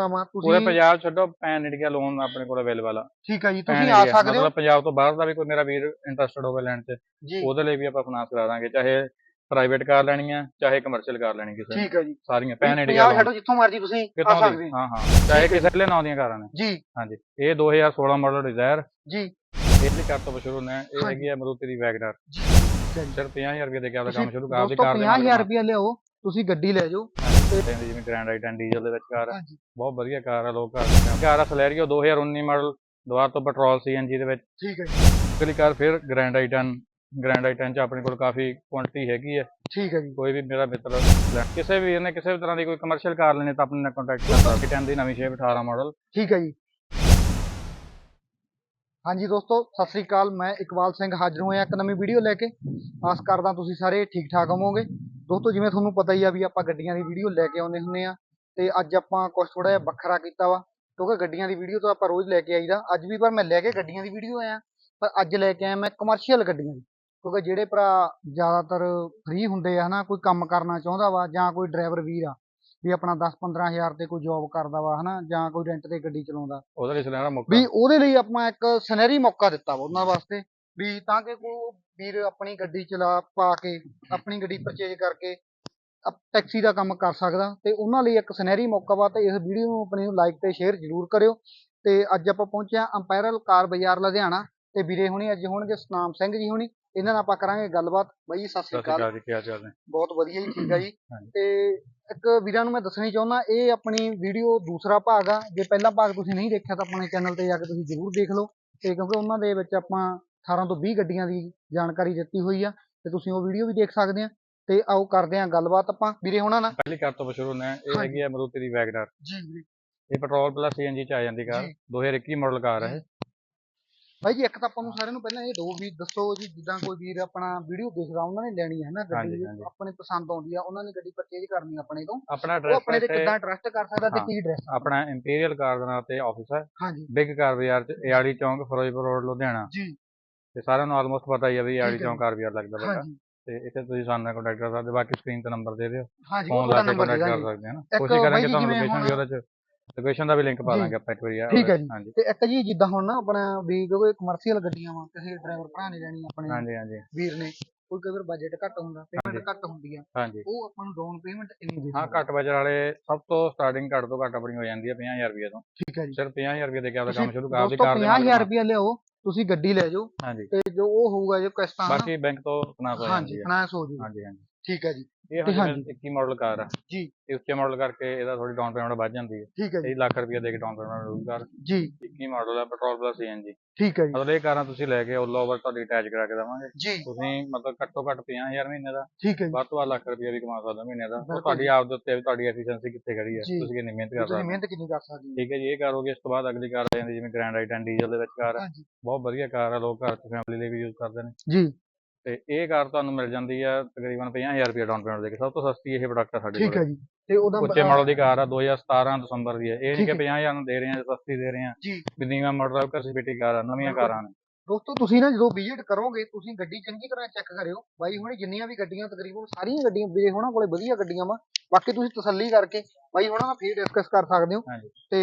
ਆਵਾਂ ਪੂਰੇ ਤੁਸੀਂ ਪੰਜਾਬ ਛੱਡੋ ਪੈਨ ਇੰਡੀਆ ਲੋਨ ਆਪਣੇ ਕੋਲ ਅਵੇਲੇਬਲ ਆ। ਠੀਕ ਹੈ ਜੀ ਤੁਸੀਂ ਆ ਸਕਦੇ ਹੋ। ਮਤਲਬ ਪੰਜਾਬ ਤੋਂ ਬਾਹਰ ਦਾ ਵੀ ਕੋਈ ਮੇਰਾ ਵੀਰ ਇੰਟਰਸਟਡ ਹੋਵੇ ਲੈਣ 'ਚ ਜੀ। ਉਹਦੇ ਲਈ ਵੀ ਆਪਾਂ ਫਾਈਨਾਂਸ ਕਰਾ ਦਾਂਗੇ ਚਾਹੇ ਪ੍ਰਾਈਵੇਟ ਕਾਰ ਲੈਣੀ ਆ ਚਾਹੇ ਕਮਰਸ਼ੀਅਲ ਕਾਰ ਲੈਣੀ ਕਿਸੇ ਨੇ। ਠੀਕ ਹੈ ਜੀ। ਸਾਰੀਆਂ ਪੈਨ ਇੰਡੀਆ ਪੰਜਾਬ ਛੱਡੋ ਜਿੱਥੋਂ ਮਰਜ਼ੀ ਤੁਸੀਂ ਆ ਕਿਤੋਂ ਸਕਦੇ ਦੀ ਹੋ। ਹਾਂ ਹਾਂ। ਚਾਹੇ ਕਿਸੇ ਲੈ ਨਾਂ ਦੀਆਂ ਕਾਰਾਂ ਨੇ। ਜੀ। ਹਾਂਜੀ। ਇਹ 2016 ਮਾਡਲ ਡਿਜ਼ਾਇਰ ਜੀ। ਇਹਦੀ ਕਾਰ ਤੋਂ ਸ਼ੁਰੂ ਨੇ। ਇਹ ਹਾਂਜੀ। ਹੈਗੀ ਆ ਮਰੂਤੀ ਦੀ ਵੈਗਨਰ ਜੀ। ਸਿਰਫ 50000 ਰੁਪਏ ਦੇ ਕੇ ਆਪਦਾ ਕੰਮ ਸ਼ੁਰੂ ਕਰ ਦੀ ਦੋਸਤੋ ਕਾਰ ਦੇ 50000 ਰੁਪਏ ਲਿਆਓ ਤੁਸੀਂ ਗੱਡੀ ਲੈ ਜਾਓ। ਤੇ ਜਿਵੇਂ ਗ੍ਰੈਂਡ ਆਈਟਨ ਡੀਜ਼ਲ ਦੇ ਵਿੱਚ ਕਾਰ ਆ। ਹਾਂਜੀ। ਬਹੁਤ ਵਧੀਆ ਕਾਰ ਆ ਲੋਕ ਕਾਰ ਕਾਰ ਆ ਸਲੈਰੀਓ 2019 ਮਾਡਲ ਦੁਬਾਰਾ ਤੋਂ ਪੈਟਰੋਲ ਸੀਐਨਜੀ ਦੇ ਵਿੱਚ। ਠੀਕ ਹੈ ਜੀ। ਅਗਲੀ ਕਾਰ ਫਿਰ ਗ੍ਰੈਂਡ ਆਈਟਨ ਗ੍ਰੈਂਡ ਆਈਟਨ ਚ ਆਪਣੇ ਕੋਲ ਕਾਫੀ ਕੁਆਂਟੀਟੀ ਹੈਗੀ ਹੈ ਠੀਕ ਹੈ ਜੀ। ਕੋਈ ਵੀ ਮੇਰਾ ਮਿੱਤਰ ਲੈ- ਕਿਸੇ ਵੀ ਨੇ ਕਿਸੇ ਵੀ ਤਰ੍ਹਾਂ ਦੀ ਕੋਈ ਕਮਰਸ਼ੀਅਲ ਕਾਰ ਲੈਣੀ ਤਾਂ ਆਪਣੇ ਨਾਲ ਕੰਟੈਕਟ ਕਰ ਸਕਦਾ ਕਿਟਨ ਦੀ ਨਵੀਂ ਸ਼ੇਪ 18 ਮਾਡਲ ਠੀਕ ਹੈ ਜੀ। ਹਾਂਜੀ ਦੋਸਤੋ ਸਤਿ ਸ੍ਰੀ ਅਕਾਲ। ਮੈਂ ਇਕਬਾਲ ਸਿੰਘ ਹਾਜ਼ਰ ਹੋਇਆ ਇੱਕ ਨਵੀਂ ਵੀਡੀਓ ਲੈ ਕੇ। ਆਸ ਕਰਦਾ ਤੁਸੀਂ ਸਾਰੇ ਠੀਕ ਠਾਕ ਹੋਵੋਗੇ। ਦੋਸਤੋ ਜਿਵੇਂ ਤੁਹਾਨੂੰ ਪਤਾ ਹੀ ਆ ਵੀ ਆਪਾਂ ਗੱਡੀਆਂ ਦੀ ਵੀਡੀਓ ਲੈ ਕੇ ਆਉਂਦੇ ਹੁੰਦੇ ਆ ਤੇ ਅੱਜ ਆਪਾਂ ਕੁਝ ਥੋੜਾ ਜਿਹਾ ਵੱਖਰਾ ਕੀਤਾ ਵਾ ਕਿਉਂਕਿ ਗੱਡੀਆਂ ਦੀ ਵੀਡੀਓ ਤਾਂ ਆਪਾਂ ਰੋਜ਼ ਲੈ ਕੇ ਆਈਦਾ। ਅੱਜ ਵੀ ਪਰ ਮੈਂ ਲੈ ਕੇ ਗੱਡੀਆਂ ਦੀ ਵੀਡੀਓ ਆਇਆ ਪਰ ਅੱਜ ਲੈ ਕੇ ਆਇਆ ਮੈਂ ਕਮਰਸ਼ੀਅਲ ਗੱਡੀਆਂ ਦੀ। ਕਿਉਂਕਿ ਜਿਹੜੇ ਭਰਾ ਜ਼ਿਆਦਾਤਰ ਫ੍ਰੀ ਹੁੰਦੇ ਆ ਹਨਾ ਕੋਈ ਕੰਮ ਕਰਨਾ ਚਾਹੁੰਦਾ ਵਾ ਜਾਂ ਕੋਈ ਡਰਾਈਵਰ ਵੀਰ ਆ ਵੀ ਆਪਣਾ 10-15 ਹਜ਼ਾਰ ਤੇ ਕੋਈ ਜੌਬ ਕਰਦਾ ਵਾ ਹਨਾ ਜਾਂ ਕੋਈ ਰੈਂਟ ਤੇ ਗੱਡੀ ਚਲਾਉਂਦਾ। ਉਹਦੇ ਲਈ ਸੁਨਹਿਰਾ ਮੌਕਾ। ਵੀ ਉਹਦੇ ਲਈ ਆਪਾਂ ਇੱਕ ਸੁਨਹਿਰੀ ਮੌਕਾ ਦਿੱਤਾ ਵਾ ਉਹਨਾਂ ਵਾਸਤੇ। ਵੀ ਤਾਂ ਕਿ ਕੋਈ ਵੀਰ ਆਪਣੀ ਗੱਡੀ ਚਲਾ ਪਾ ਕੇ ਆਪਣੀ ਗੱਡੀ ਪਰਚੇਜ ਕਰਕੇ ਅਪ- ਟੈਕਸੀ ਦਾ ਕੰਮ ਕਰ ਸਕਦਾ ਤੇ ਉਹਨਾਂ ਲਈ ਇੱਕ ਸੁਨਹਿਰੀ ਮੌਕਾ ਵਾ ਤੇ ਇਸ ਵੀਡੀਓ ਨੂੰ ਆਪਣੀ ਨੂੰ ਲਾਈਕ ਤੇ ਸ਼ੇਅਰ ਜ਼ਰੂਰ ਕਰਿਓ। ਤੇ ਅੱਜ ਆਪਾਂ ਪਹੁੰਚੇ ਹਾਂ ਅੰਪੈਰਲ ਕਾਰ ਬਾਜ਼ਾਰ ਲੁਧਿਆਣਾ ਤੇ ਵੀਰੇ ਹੁਣੀ ਅੱਜ ਹੋਣਗੇ ਸਤਨਾਮ ਸਿੰਘ ਜੀ ਹੁਣੀ। ਇਹਨਾਂ ਨਾਲ ਆਪਾਂ ਕਰਾਂਗੇ ਗੱਲਬਾਤ। ਬਾਈ ਜੀ ਸਤਿ ਸਤਿ ਸ੍ਰੀ ਸ਼੍ਰੀ ਅਕਾਲ ਅਕਾਲ ਜੀ ਕੀ ਹਾਲ ਚਾਲ ਨੇ? ਬਹੁਤ ਵਧੀਆ ਜੀ ਠੀਕ ਆ ਜੀ। ਹਾਂਜੀ। ਤੇ ਇੱਕ ਵੀਰਾਂ ਨੂੰ ਮੈਂ ਦੱਸਣੀ ਚਾਹੁੰਦਾ ਇਹ ਆਪਣੀ ਵੀਡੀਓ ਦੂਸਰਾ ਭਾਗ ਆ। ਜੇ ਪਹਿਲਾ ਭਾਗ ਤੁਸੀਂ ਨਹੀਂ ਦੇਖਿਆ ਤਾਂ ਆਪਣੇ ਚੈਨਲ ਤੇ ਜਾ ਕੇ ਤੁਸੀਂ ਜ਼ਰੂਰ ਦੇਖ ਲਓ। ਤੇ ਕਿਉਂਕਿ ਉਹਨਾਂ ਦੇ ਵਿੱਚ ਆਪਾਂ 18 ਤੋਂ 20 ਗੱਡੀਆਂ ਦੀ ਜਾਣਕਾਰੀ ਦਿੱਤੀ ਹੋਈ ਆ ਤੇ ਤੁਸੀਂ ਉਹ ਵੀਡੀਓ ਵੀ ਦੇਖ ਸਕਦੇ ਆ। ਤੇ ਆਓ ਕਰਦੇ ਆ ਗੱਲਬਾਤ ਆਪਾਂ। ਵੀਰੇ ਹੋਣਾ ਨਾਲ ਪਹਿਲੀ ਕਾਰ ਤੋਂ ਸ਼ੁਰੂ ਨੇ ਇਹ। ਹੈਗੀ ਆ ਮਰੂਤੀ ਦੀ ਵੈਗਨਰ ਜੀ ਇਹ ਪੈਟਰੋਲ ਪਲੱਸ ਸੀਐਨਜੀ ਚ ਆ ਜਾਂਦੀ ਕਾਰ। ਜੀ। 2021 ਮਾਡਲ ਕਾਰ ਹੈ ਭਾਈ ਜੀ ਇੱਕ ਤਾਂ ਆਪਾਂ ਨੂੰ ਸਾਰਿਆਂ ਨੂੰ ਪਹਿਲਾਂ ਇਹ ਦੋ ਵੀ ਦੱਸੋ ਜੀ ਜਿੱਦਾਂ ਕੋਈ ਵੀਰ ਆਪਣਾ ਵੀਡੀਓ ਦੇਖਦਾ ਉਹਨਾਂ ਨੇ ਲੈਣੀ ਹੈ ਨਾ? ਗੱਡੀ। ਆਪਣੇ ਪਸੰਦ ਆਉਂਦੀ ਆ ਉਹਨਾਂ ਨੇ ਗੱਡੀ ਪਰਚੇਜ ਕਰਨੀ ਆਪਣੇ ਤੋਂ। ਆਪਣਾ ਉਹ ਆਪਣੇ ਐਡਰੈਸ ਤੇ ਕਿੱਦਾਂ ਟਰਸਟ ਕਰ ਸਕਦਾ ਤੇ। ਕੀ ਐਡਰੈਸ ਆਪਣਾ ਇੰਪੀਰੀਅਲ ਕਾਰ ਦੇ ਨਾਂ ਤੇ ਆਫਿਸ ਹੈ ਹਾਂਜੀ। ਬਿਗ ਕਾਰ ਬਾਜ਼ਾਰ ਚ ਏਆੜੀ ਚੌਂਕ ਫਿਰੋਜ਼ਪੁਰ ਰੋਡ ਲੁਧਿਆਣਾ। ਜੀ। ਤੇ ਸਾਰਿਆਂ ਨੂੰ ਆਲਮੋਸਟ ਪਤਾ ਹੀ ਆ ਵੀ ਹੈ ਚੌਂਕ ਕਾਰ ਬਾਜ਼ਾਰ ਲੱਗਦਾ ਬੇਟਾ। ਹਾਂਜੀ। ਤੇ ਇੱਥੇ ਤੁਸੀਂ ਸਾਨੂੰ ਨਾਲ ਕੰਟੈਕਟ ਕਰ ਸਕਦੇ। ਬਾਕੀ ਸਕਰੀਨ ਤੇ ਨੰਬਰ ਦੇ ਦਿਓ। ਹਾਂਜੀ ਫੋਨ ਲਾ ਕੇ ਨੰਬਰ ਕੰਟੈਕਟ ਕਰ ਸਕਦੇ ਹਾਂ ਨਾ। ਇੱਕ ਕੋਸ਼ਿਸ਼ ਬਾਈ ਕਰਾਂਗੇ ਜੀ ਤੁਹਾਨੂੰ ਜਿਵੇਂ ਲੋਕੇਸ਼ਨ ਵੀ ਉਹਦੇ ਚ ਲੋਕੇਸ਼ਨ ਦਾ ਵੀ ਲਿੰਕ ਪਾ ਜੀ। ਦਾਂਗੇ ਆਪਾਂ ਇੱਕ ਵਾਰੀ ਆ ਠੀਕ ਹੈ ਉਹਦੇ- ਜੀ। ਹਾਂਜੀ। ਤੇ ਇੱਕ ਜੀ ਜਿੱਦਾਂ ਹੁਣ ਨਾ ਆਪਣਾ ਵੀ ਕਿਉਂਕਿ ਕਮਰਸ਼ੀਅਲ ਗੱਡੀਆਂ ਵਾ ਕਿਸੇ ਡਰਾਈਵਰ ਭਰਾ ਨੇ ਲੈਣੀ ਆਪਣੇ ਹਾਂਜੀ ਹਾਂਜੀ। ਵੀਰ ਨੇ। ਕੋਈ ਵਾਰ ਬਜਟ ਘੱਟ ਹੁੰਦਾ ਪੇਮੈਂਟ ਘੱਟ ਹੁੰਦੀ ਆ ਹਾਂਜੀ। ਉਹ ਆਪਾਂ ਨੂੰ ਡਾਊਨ ਪੇਮੈਂਟ ਕਿੰਨੀ ਦੇ ਹਾਂ? ਘੱਟ ਬਜਟ ਵਾਲੇ ਸਭ ਤੋਂ ਸਟਾਰਟਿੰਗ ਘੱਟ ਤੋਂ ਘੱਟ ਆਪਣੀ ਹੋ ਜਾਂਦੀ ਹੈ 50000 ਰੁਪਏ ਤੋਂ। ਠੀਕ ਹੈ ਜੀ। ਸਿਰਫ 50000 ਰੁਪਏ ਦੇ ਕੇ ਆਪਦਾ ਕੰਮ ਸ਼ੁਰੂ ਕਰ ਦੀ ਕਾਰ ਦੇ 50000 ਨਾਲ ਰੁਪਏ ਲਿਆਓ ਤੁਸੀਂ ਗੱਡੀ ਲੈ ਜਾਓ ਤੇ ਜੋ ਉਹ ਹੋਊਗਾ ਜੋ ਕਿਸ਼ਤਾਂ ਬਾਕੀ ਬੈਂਕ ਤੋਂ ਫਾਈਨਾਂਸ ਹੋ ਜਾਂਦੀ ਹਾਂਜੀ ਫਾਈਨਾਂਸ ਹੋ ਜੂਗਾ। ਹਾਂਜੀ ਹਾਂਜੀ। ਠੀਕ ਹੈ ਜੀ। ਇਹ ਤੇ ਹਾਂਜੀ। 21 ਮਾਡਲ ਕਾਰ ਆ। ਜੀ। ਇਹ ਉੱਚੇ ਮਾਡਲ ਕਰਕੇ ਇਹਦਾ ਥੋੜੀ ਡਾਊਨ ਪੇਮੈਂਟ ਵੱਧ ਜਾਂਦੀ ਹੈ। ਠੀਕ ਹੈ ਜੀ। 3 ਲੱਖ ਰੁਪਏ ਦੇ ਕੇ ਡਾਊਨ ਪੇਮੈਂਟ ਮਿਲੂਗੀ ਕਾਰ ਜੀ। 21 ਮਾਡਲ ਹੈ ਪੈਟਰੋਲ ਪਲੱਸ ਸੀਐਨਜੀ ਠੀਕ ਹੈ ਜੀ। ਮਤਲਬ ਇਹ ਕਾਰਾਂ ਤੁਸੀਂ ਲੈ ਕੇ all over ਤੁਹਾਡੀ ਅਟੈਚ ਕਰਾ ਕੇ ਦੇਵਾਂਗੇ। ਜੀ। ਤੁਸੀਂ ਮਤਲਬ ਘੱਟੋ ਘੱਟ 50000 ਮਹੀਨੇ ਦਾ ਠੀਕ ਹੈ ਜੀ। ਵੱਧ ਤੋਂ ਵੱਧ ਲੱਖ ਰੁਪਏ ਵੀ ਕਮਾ ਸਕਦੇ ਹੋ ਮਹੀਨੇ ਦਾ। ਉਹ ਬਿਲਕੁਲ ਤੁਹਾਡੀ ਆਪ ਦੇ ਉੱਤੇ ਵੀ ਤੁਹਾਡੀ ਐਫੀਸ਼ੀਐਂਸੀ ਕਿੱਥੇ ਖੜੀ ਹੈ। ਜੀ। ਤੁਸੀਂ ਕਿੰਨੀ ਮਿਹਨਤ ਕਰ ਤੁਸੀਂ ਹੋ। ਮਿਹਨਤ ਕਿੰਨੀ ਕਰ ਸਕਦੇ ਹੋ। ਠੀਕ ਹੈ ਜੀ ਇਹ ਕਾਰ ਹੋ ਗਈ। ਇਸ ਤੋਂ ਬਾਅਦ ਅਗਲੀ ਕਾਰ ਆ ਜਾਂਦੀ ਜਿਵੇਂ ਗ੍ਰੈਂਡ ਆਈਟਨ ਡੀਜ਼ਲ ਦੇ ਵਿੱਚ ਕਾਰ ਆ। ਹਾਂਜੀ। ਬਹੁਤ ਵਧੀਆ ਕਾਰ ਆ। ਲੋਕ ਘਰ ਚ ਫੈਮਿਲੀ ਲਈ ਵੀ ਯੂਜ਼ ਕਰਦੇ ਨੇ। ਜੀ। ਤੇ ਇਹ ਕਾਰ ਤੁਹਾਨੂੰ ਮਿਲ ਜਾਂਦੀ ਆ ਤਕਰੀਬਨ 50000 ਰੁਪਏ ਡਾਊਨ ਪੇਮੈਂਟ ਦੇ ਕੇ ਸਭ ਤੋਂ ਸਸਤੀ ਇਹ ਪ੍ਰੋਡਕਟ ਆ ਸਾਡੇ ਠੀਕ ਹੈ ਕੋਲ ਜੀ ਤੇ ਉਹਦਾ ਉੱਚੇ ਮਾਡਲ ਦੀ ਕਾਰ ਆ 2017 ਦਸੰਬਰ ਦੀ ਹੈ ਇਹ ਨਹੀਂ ਕਿ ਹੈ। 50000 ਨੂੰ ਦੇ ਰਹੇ ਆ ਸਸਤੀ ਦੇ ਰਹੇ ਆ। ਜੀ। ਵੀ ਨੀਵਾਂ ਮਾਡਲ ਕਸਪੀਟੀ ਕਾਰ ਆ ਨਵੀਆਂ। ਕਾਰਾਂ ਨੇ। ਦੋਸਤੋ ਤੁਸੀਂ ਨਾ ਜਦੋਂ ਵਿਜ਼ਿਟ ਕਰੋਗੇ ਤੁਸੀਂ ਗੱਡੀ ਚੰਗੀ ਤਰ੍ਹਾਂ ਚੈੱਕ ਕਰਿਓ। ਬਾਈ ਹੁਣੇ ਜਿੰਨੀਆਂ ਵੀ ਗੱਡੀਆਂ ਤਕਰੀਬਨ ਸਾਰੀਆਂ ਗੱਡੀਆਂ ਵੀਰੇ ਹੋਣਾ ਕੋਲੇ ਵਧੀਆ ਗੱਡੀਆਂ ਵਾ ਬਾਕੀ ਤੁਸੀਂ ਤਸੱਲੀ ਕਰਕੇ ਬਾਈ ਹੋਣਾ ਨਾਲ ਫੇਰ ਡਿਸਕਸ ਕਰ ਸਕਦੇ ਹੋ। ਹਾਂਜੀ। ਤੇ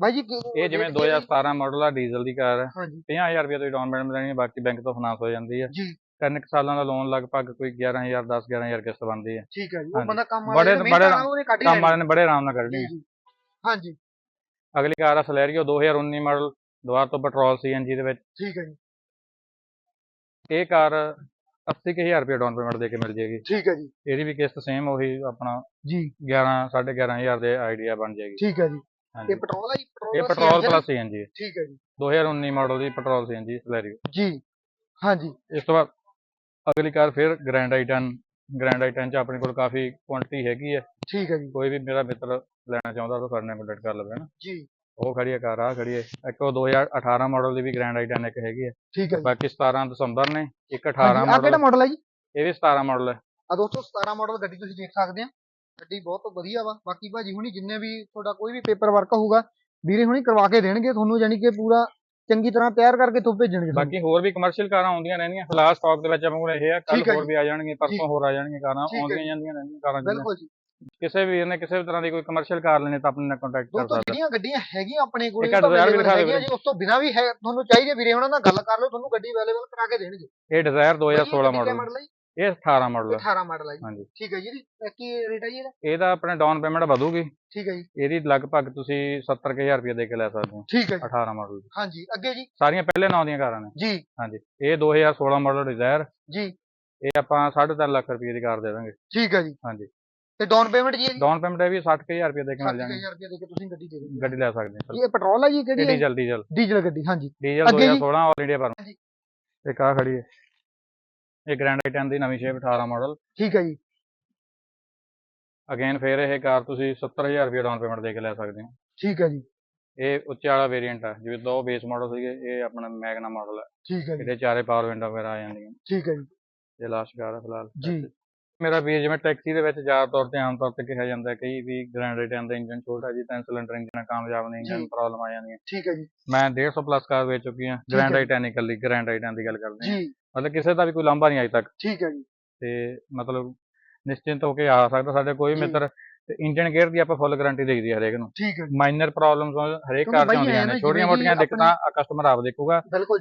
ਬਾਈ ਜੀ ਕੀ- ਇਹ ਜਿਵੇਂ rate 2017 ਮਾਡਲ ਆ ਡੀਜ਼ਲ ਦੀ ਕਾਰ ਹੈ ਹਾਂਜੀ। 50000 ਰੁਪਏ ਦੀ ਡਾਊਨ ਪੇਮੈਂਟ ਦੇਣੀ ਹੈ ਬਾਕੀ ਬੈਂਕ ਤੋਂ ਫਾਈਨਾਂਸ ਹੋ ਜਾਂਦੀ ਹੈ ਜੀ। ਤਿੰਨ ਕੁ ਸਾਲਾਂ ਦਾ ਲੋਨ ਲਗਭਗ ਕੋਈ 11000 10 11000 ਕਿਸ਼ਤ ਬਣਦੀ ਹੈ। ਠੀਕ ਹੈ ਜੀ ਉਹ ਹਾਂਜੀ। ਬੰਦਾ ਕੰਮ ਬੜੇ- ਵਾਲੇ ਬੜੇ ਉਹਨੇ ਕੱਢ ਹੀ ਕੰਮ ਲੈਣੀ। ਵਾਲਿਆਂ ਨੇ ਬੜੇ ਆਰਾਮ ਨਾਲ ਕੱਢਣੀ ਹੈ ਜੀ। ਹਾਂਜੀ। ਅਗਲੀ ਕਾਰ ਆ ਸਲੈਰੀਓ 2019 ਮਾਡਲ ਦੁਬਾਰਾ ਤੋਂ ਪੈਟਰੋਲ ਸੀਐਨਜੀ ਦੇ ਵਿੱਚ। ਠੀਕ ਹੈ ਜੀ। ਇਹ ਕਾਰ 80000 ਰੁਪਏ ਡਾਊਨ ਪੇਮੈਂਟ ਦੇ ਕੇ ਮਿਲ ਜੇਗੀ। ਠੀਕ ਹੈ ਜੀ। ਇਹਦੀ ਵੀ ਕਿਸ਼ਤ ਸੇਮ ਉਹੀ ਆਪਣਾ ਜੀ। 11 11500 ਦੇ ਆਈਡੀਆ ਬਣ ਜਾਏਗੀ ਠੀਕ ਹੈ ਜੀ। ਹਾਂਜੀ। ਇਹ ਪੈਟਰੋਲ ਹੈ ਜੀ ਇਹ ਦਾ ਪੈਟਰੋਲ CNG ਪਲੱਸ ਸੀਐਨਜੀ ਠੀਕ ਹੈ ਜੀ। 2019 ਮਾਡਲ ਦੀ ਪੈਟਰੋਲ ਸੀਐਨਜੀ ਸਲੈਰੀਓ ਜੀ ਹਾਂਜੀ। ਇਸ ਤੋਂ ਬਾਅਦ ਅਗਲੀ ਕਾਰ ਫਿਰ ਗ੍ਰੈਂਡ ਆਈਟਨ ਗ੍ਰੈਂਡ ਆਈਟਨ ਚ ਆਪਣੇ ਕੋਲ ਕਾਫੀ ਕੁਆਂਟੀਟੀ ਹੈਗੀ ਹੈ। ਠੀਕ ਹੈ ਜੀ। ਕੋਈ ਵੀ ਮੇਰਾ ਮਿੱਤਰ ਲੈਣਾ ਚਾਹੁੰਦਾ ਤਾਂ ਸਾਡੇ ਨਾਲ ਕੰਟੈਕਟ ਕਰ ਲਵੇ ਨਾ ਜੀ। ਉਹ ਖੜੀ ਹੈ ਕਾਰ ਆ ਖੜੀ ਹੈ। ਇੱਕ ਉਹ 2018 ਮਾਡਲ ਦੀ ਵੀ ਗ੍ਰੈਂਡ ਆਈਟਨ ਇੱਕ ਹੈਗੀ ਹੈ। ਠੀਕ ਹੈ ਬਾਕੀ 17 ਦਸੰਬਰ ਨੇ ਇੱਕ 18 ਹਾਂਜੀ ਆ ਕਿਹੜਾ ਮਾਡਲ ਮਾਡਲ ਹੈ ਜੀ? ਇਹ ਵੀ 17 ਮਾਡਲ ਹੈ। ਆ ਦੋਸਤੋ 17 ਮਾਡਲ ਗੱਡੀ ਤੁਸੀਂ ਦੇਖ ਸਕਦੇ ਆ ਗੱਡੀ ਬਹੁਤ ਵਧੀਆ ਵਾ। ਬਾਕੀ ਭਾਜੀ ਹੁਣੀ ਜਿੰਨੇ ਵੀ ਤੁਹਾਡਾ ਕੋਈ ਵੀ ਪੇਪਰ ਵਰਕ ਹੋਊਗਾ ਵੀਰੇ ਹੁਣੀ ਕਰਵਾ ਕੇ ਦੇਣਗੇ ਤੁਹਾਨੂੰ ਯਾਨੀ ਕਿ ਪੂਰਾ ਚੰਗੀ ਤਰ੍ਹਾਂ ਤਿਆਰ ਕਰਕੇ ਤੋਂ ਭੇਜਣਗੇ। ਬਾਕੀ ਹੋਰ ਵੀ ਕਮਰਸ਼ੀਅਲ ਕਾਰਾਂ ਆਉਂਦੀਆਂ ਰਹਿੰਦੀਆਂ ਫਿਲਹਾਲ ਸਟਾਕ ਦੇ ਵਿੱਚ ਆਪਣੇ ਕੋਲ ਇਹ ਆ ਕੱਲ ਠੀਕ ਹੈ ਹੋਰ ਜੀ। ਵੀ ਆ ਜਾਣਗੀਆਂ ਪਰਸੋਂ ਹੋਰ ਆ ਜਾਣਗੀਆਂ ਕਾਰਾਂ ਠੀਕ ਹੈ ਆਉਂਦੀਆਂ ਜਾਂਦੀਆਂ ਰਹਿੰਦੀਆਂ ਕਾਰਾਂ ਜਿਹੜੀਆਂ। ਬਿਲਕੁਲ ਜੀ ਕਿਸੇ ਵੀ ਨੇ ਕਿਸੇ ਵੀ ਤਰ੍ਹਾਂ ਦੀ ਕੋਈ ਕਮਰਸ਼ੀਅਲ ਕਾਰ ਲੈਣੀ ਤਾਂ ਆਪਣੇ ਨਾਲ ਕੰਟੈਕਟ ਕਰ ਦੋਸਤੋ ਸਕਦਾ ਜਿਹੜੀਆਂ ਗੱਡੀਆਂ ਹੈਗੀਆਂ ਆਪਣੇ ਕੋਲ ਇੱਕ Desire ਵੀ ਦਿਖਾ ਦਿਓ ਵੀਰੇ। ਜੀ ਉਸ ਤੋਂ ਬਿਨਾਂ ਵੀ ਹੈ ਤੁਹਾਨੂੰ ਚਾਹੀਦੀ ਵੀਰੇ ਉਹਨਾਂ ਨਾਲ ਗੱਲ ਕਰ ਲਓ ਤੁਹਾਨੂੰ ਗੱਡੀ ਅਵੇਲੇਬਲ ਕਰਾ ਕੇ ਦੇਣਗੇ ਇਹ ਡਿਜ਼ਾਇਰ 2016 ਮਾਡਲ ਮਾਡਲ ਹੈ ਜੀ? ਇਹ 18 ਮਾਡਲ ਹੈ 18 ਮਾਡਲ ਹੈ ਜੀ। ਹਾਂਜੀ। ਠੀਕ ਹੈ ਜੀ ਇਹਦੀ ਕੀ ਰੇਟ ਹੈ ਜੀ ਇਹਦਾ? ਇਹਦਾ ਆਪਣੇ ਡਾਊਨ ਪੇਮੈਂਟ ਵਧੂਗੀ। ਠੀਕ ਹੈ ਜੀ। ਇਹਦੀ ਲਗਭਗ ਤੁਸੀਂ 70000 ਰੁਪਏ ਦੇ ਕੇ ਲੈ ਸਕਦੇ ਹੋ। ਠੀਕ ਹੈ ਜੀ। 18 ਮਾਡਲ ਹਾਂਜੀ ਅੱਗੇ ਜੀ। ਸਾਰੀਆਂ ਪਹਿਲੇ ਨਾਂ ਦੀਆਂ ਕਾਰਾਂ ਨੇ। ਜੀ। ਹਾਂਜੀ। ਇਹ 2016 ਮਾਡਲ ਡਿਜ਼ਾਇਰ ਜੀ। ਇਹ ਆਪਾਂ 3.5 ਲੱਖ ਰੁਪਏ ਦੀ ਕਾਰ ਦੇ ਦਾਂਗੇ। ਠੀਕ ਹੈ ਜੀ। ਹਾਂਜੀ। ਤੇ ਡਾਊਨ ਪੇਮੈਂਟ ਜੀ ਡਾਊਨ ਪੇਮੈਂਟ ਇਹ ਵੀ 60000 ਰੁਪਏ ਦੇ ਕੇ ਮਿਲ ਜਾਣੀ। 70000 ਰੁਪਏ ਦੇ ਕੇ ਤੁਸੀਂ ਗੱਡੀ ਦੇ ਦਿਓ ਗੱਡੀ ਲੈ ਸਕਦੇ ਹਾਂ। ਇਹ ਪੈਟਰੋਲ ਹੈ ਜੀ ਕਿਹੜੀ ਹੈ ਡੀਜ਼ਲ ਡੀਜ਼ਲ ਡੀਜ਼ਲ ਗੱਡੀ ਹਾਂਜੀ। ਡੀਜ਼ਲ ਅੱਗੇ ਜੀ? 2016 ਆਲ ਇੰਡੀਆ ਪਰ। ਇੱਕ ਆ ਖੜੀ ਹੈ। ਇਹ ਗ੍ਰੈਂਡ i10 ਦੀ ਨਵੀਂ ਸ਼ੇਪ 18 ਮਾਡਲ ਠੀਕ ਹੈ ਜੀ। ਅਗੇਨ ਫੇਰ ਇਹ ਕਾਰ ਤੁਸੀਂ 70000 ਰੁਪਏ ਡਾਊਨ ਪੇਮੈਂਟ ਦੇ ਕੇ ਲੈ ਸਕਦੇ ਹੋ। ਠੀਕ ਹੈ ਜੀ। ਇਹ ਉੱਚੇ ਵਾਲਾ ਵੇਰੀਐਂਟ ਹੈ ਜਿਵੇਂ ਦੋ ਬੇਸ ਮਾਡਲ ਸੀਗੇ ਇਹ ਆਪਣਾ ਮੈਗਨਾ ਮਾਡਲ ਹੈ ਠੀਕ ਹੈ ਜੀ। ਇਹਦੇ ਚਾਰੇ ਪਾਵਰ ਵਿੰਡੋ ਵਗੈਰਾ ਆ ਜਾਂਦੀਆਂ। ਠੀਕ ਹੈ ਜੀ। ਇਹ ਲਾਸਟ ਕਾਰ ਹੈ ਫਿਲਹਾਲ। ਜੀ। ਮੇਰਾ ਵੀ ਜਿਵੇਂ ਟੈਕਸੀ ਦੇ ਵਿੱਚ ਜ਼ਿਆਦਾ ਤੌਰ ਤੇ ਆਮ ਤੌਰ ਤੇ ਕਿਹਾ ਜਾਂਦਾ ਹੈ ਕਈ ਵੀ ਗ੍ਰੈਂਡ i10 ਦਾ ਇੰਜਨ ਛੋਟਾ ਜੀ ਤਿੰਨ ਸਿਲੰਡਰ ਇੰਜਨ ਕਾਮਯਾਬ ਨਹੀਂ ਇੰਜਨ। ਪ੍ਰੋਬਲਮ ਆ ਜਾਂਦੀਆਂ। ਠੀਕ ਹੈ ਜੀ। ਮੈਂ 150 ਪਲੱਸ ਕਾਰ ਵੇਚ ਚੁੱਕੀ ਹਾਂ ਗ੍ਰੈਂਡ ਹੈ। i10 ਇਕੱਲੀ ਗ੍ਰੈਂਡ i10 ਦੀ ਗੱਲ ਕਰਦੇ ਹਾਂ। ਜੀ। ਮਤਲਬ ਕਿਸੇ ਦਾ ਵੀ ਕੋਈ ਲਾਂਭਾ ਨਹੀਂ ਅਜੇ ਤੱਕ। ਠੀਕ ਹੈ ਜੀ। ਤੇ ਮਤਲਬ ਨਿਸ਼ਚਿੰਤ ਹੋ ਕੇ ਆ ਸਕਦਾ ਸਾਡੇ ਕੋਈ। ਮਿੱਤਰ। ਤੇ ਇੰਜਨ ਗੇਅਰ ਦੀ ਆਪਾਂ ਫੁੱਲ ਗਾਰੰਟੀ ਦੇਈਦੀ ਹੈ ਹਰੇਕ ਨੂੰ। ਠੀਕ ਹੈ ਮਾਈਨਰ ਪ੍ਰੋਬਲਮਸ ਹਰੇਕ ਕਾਰ 'ਚ ਆਉਂਦੀਆਂ ਨਾ ਛੋਟੀਆਂ ਮੋਟੀਆਂ ਦਿੱਕਤਾਂ ਕਸਟਮਰ ਆਪ ਦੇਖੂਗਾ।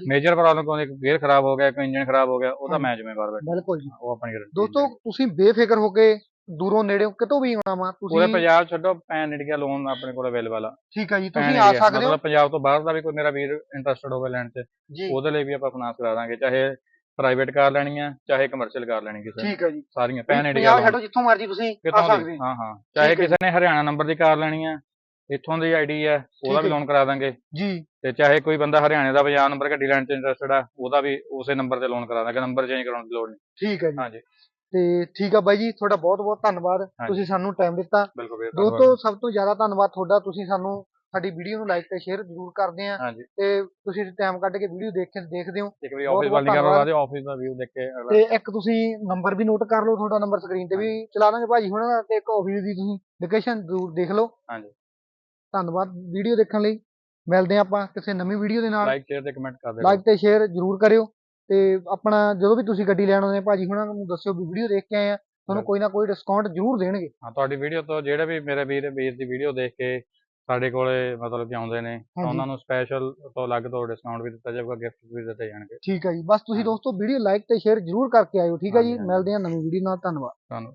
ਮੇਜਰ ਪ੍ਰੋਬਲਮ ਕੋਈ ਗੇਅਰ ਖਰਾਬ ਹੋ ਗਿਆ ਕੋਈ ਇੰਜਨ ਖਰਾਬ ਹੋ ਗਿਆ ਉਹਦਾ। ਮੈਂ ਜ਼ਿੰਮੇਵਾਰ ਬੈਠਾ। ਬਿਲਕੁਲ ਜੀ। ਉਹ ਆਪਣੀ ਗਾਰੰਟੀ ਦੋਸਤੋ ਤੁਸੀਂ ਬੇਫਿਕਰ ਹੋ ਕੇ ਦੂਰੋਂ ਨੇੜਿਓਂ ਕਿਤੋਂ ਵੀ ਆਉਣਾ ਵਾ ਪੂਰੇ ਤੁਸੀਂ ਪੰਜਾਬ ਛੱਡੋ ਪੈਨ ਇੰਡੀਆ ਲੋਨ ਆਪਣੇ ਕੋਲ ਅਵੇਲੇਬਲ ਆ। ਠੀਕ ਹੈ ਜੀ ਤੁਸੀਂ ਆ ਸਕਦੇ ਹੋ। ਮਤਲਬ ਪੰਜਾਬ ਤੋਂ ਬਾਹਰ ਦਾ ਵੀ ਕੋਈ ਮੇਰਾ ਵੀਰ ਇੰਟਰਸਟਡ ਹੋਵੇ ਲੈਣ ਜੀ। ਉਹਦੇ ਲਈ ਵੀ ਆਪਾਂ ਫਾਈਨਾਂਸ ਕਰਾ ਦਾਂਗੇ ਚਾਹੇ ਪ੍ਰਾਈਵੇਟ ਕਾਰ ਲੈਣੀ ਆ ਚਾਹੇ ਕਮਰਸ਼ੀਅਲ ਕਾਰ ਲੈਣੀ ਕਿਸੇ ਨੇ। ਠੀਕ ਹੈ ਜੀ। ਸਾਰੀਆਂ ਪੈਨ ਇੰਡੀਆ ਪੰਜਾਬ ਛੱਡੋ ਜਿੱਥੋਂ ਮਰਜ਼ੀ ਤੁਸੀਂ ਆ ਸਕਦੇ ਦੀ? ਹੋ ਹਾਂ ਹਾਂ। ਚਾਹੇ ਠੀਕ ਹੈ ਕਿਸੇ ਨੇ ਹਰਿਆਣਾ ਨੰਬਰ ਦੀ ਕਾਰ ਲੈਣੀ ਆ ਇੱਥੋਂ ਦੀ ਆਈਡੀ ਆ ਉਹਦਾ ਹੈ। ਵੀ ਲੋਨ ਕਰਾ ਦਾਂਗੇ। ਜੀ। ਤੇ ਚਾਹੇ ਕੋਈ ਬੰਦਾ ਹਰਿਆਣੇ ਦਾ ਪੰਜਾਬ ਨੰਬਰ ਗੱਡੀ ਲੈਣ 'ਚ ਇੰਟਰਸਟਡ ਆ ਉਹਦਾ ਵੀ ਉਸੇ ਨੰਬਰ ਤੇ ਲੋਨ ਕਰਾ ਦਾਂਗੇ ਨੰਬਰ ਚੇਂਜ ਕਰਾਉਣ ਦੀ ਲੋੜ ਨਹੀਂ। ਠੀਕ ਹੈ ਜੀ। ਹਾਂਜੀ। ਤੇ ਠੀਕ ਆ ਬਾਈ ਜੀ ਤੁਹਾਡਾ ਬਹੁਤ ਬਹੁਤ ਧੰਨਵਾਦ। ਹਾਂਜੀ। ਤੁਸੀਂ ਸਾਨੂੰ ਟਾਈਮ ਦਿੱਤਾ। ਬਿਲਕੁਲ ਵੀਰ ਦੋਸਤੋ ਸਭ ਤੋਂ ਜ਼ਿਆਦਾ ਧੰਨਵਾਦ ਤੁਹਾਡਾ। ਤੁਸੀਂ ਸਾਨੂੰ ਸਾਡੀ ਵੀਡੀਓ ਨੂੰ ਲਾਈਕ ਤੇ ਸ਼ੇਅਰ ਜ਼ਰੂਰ ਕਰਦੇ ਆ ਹਾਂਜੀ। ਤੇ ਤੁਸੀਂ ਟਾਈਮ ਕੱਢ ਕੇ ਵੀਡੀਓ ਦੇਖ ਕੇ ਦੇਖਦੇ ਹੋ। ਇੱਕ ਵਾਰੀ ਬਹੁਤ ਆਫਿਸ ਬਹੁਤ ਵਾਲੀ ਕਰਵਾ ਧੰਨਵਾਦ। ਦਿਓ ਆਫਿਸ ਦਾ ਵੀਊ ਦੇਖ ਕੇ ਅਗਲਾ। ਤੇ ਇੱਕ ਤੁਸੀਂ ਨੰਬਰ ਵੀ ਨੋਟ ਕਰ ਲਓ ਤੁਹਾਡਾ ਨੰਬਰ ਸਕਰੀਨ ਤੇ ਵੀ ਚਲਾ ਦਾਂਗੇ ਭਾਜੀ ਹੁਣਾਂ ਦਾ ਤੇ ਇੱਕ ਆਫਿਸ ਦੀ ਤੁਸੀਂ ਲੋਕੇਸ਼ਨ ਜ਼ਰੂਰ ਦੇਖ ਲਓ। ਹਾਂਜੀ। ਧੰਨਵਾਦ ਵੀਡੀਓ ਦੇਖਣ ਲਈ। ਮਿਲਦੇ ਹਾਂ ਆਪਾਂ ਕਿਸੇ ਨਵੀਂ ਵੀਡੀਓ ਦੇ ਨਾਲ। ਲਾਈਕ ਸ਼ੇਅਰ ਤੇ ਕਮੈਂਟ ਕਰ ਦਿਓ ਲਾਈਕ ਤੇ ਸ਼ੇਅਰ ਜ਼ਰੂਰ ਕਰਿਓ। ਤੇ ਆਪਣਾ ਜਦੋਂ ਵੀ ਤੁਸੀਂ ਗੱਡੀ ਲੈਣ ਆਉਂਦੇ ਆ ਭਾਜੀ ਹੁਣਾਂ ਨੂੰ ਦੱਸਿਓ ਵੀ ਵੀਡੀਓ ਦੇਖ ਕੇ ਆਏ ਆ ਤੁਹਾਨੂੰ ਕੋਈ ਨਾ ਕੋਈ ਡਿਸਕਾਊਂਟ ਜ਼ਰੂਰ ਦੇਣਗੇ। ਹਾਂ ਤੁਹਾਡੀ ਵੀਡੀਓ ਤੋਂ ਜਿਹੜੇ ਵੀ ਮੇਰੇ ਵੀਰ ਵੀਰ ਦੀ ਵੀਡੀਓ ਦੇਖ ਕੇ ਸਾਡੇ ਕੋਲੇ ਮਤਲਬ ਕਿ ਆਉਂਦੇ ਨੇ ਤਾਂ ਹਾਂਜੀ। ਉਹਨਾਂ ਨੂੰ ਸਪੈਸ਼ਲ ਤੋਂ ਅਲੱਗ ਤੋਂ ਡਿਸਕਾਊਂਟ ਵੀ ਦਿੱਤਾ ਜਾਊਗਾ ਗਿਫਟ ਵੀ ਦਿੱਤੇ ਜਾਣਗੇ ਠੀਕ ਹੈ ਜੀ ਬਸ ਤੁਸੀਂ। ਦੋਸਤੋ ਵੀਡੀਓ ਲਾਈਕ ਤੇ ਸ਼ੇਅਰ ਜ਼ਰੂਰ ਕਰਕੇ ਆਇਓ ਠੀਕ ਹੈ ਜੀ ਹਾਂਜੀ, ਹਾਂਜੀ। ਮਿਲਦੇ ਹਾਂ ਨਵੀਂ ਵੀਡੀਓ ਨਾਲ ਧੰਨਵਾਦ ਤੁਹਾਨੂੰ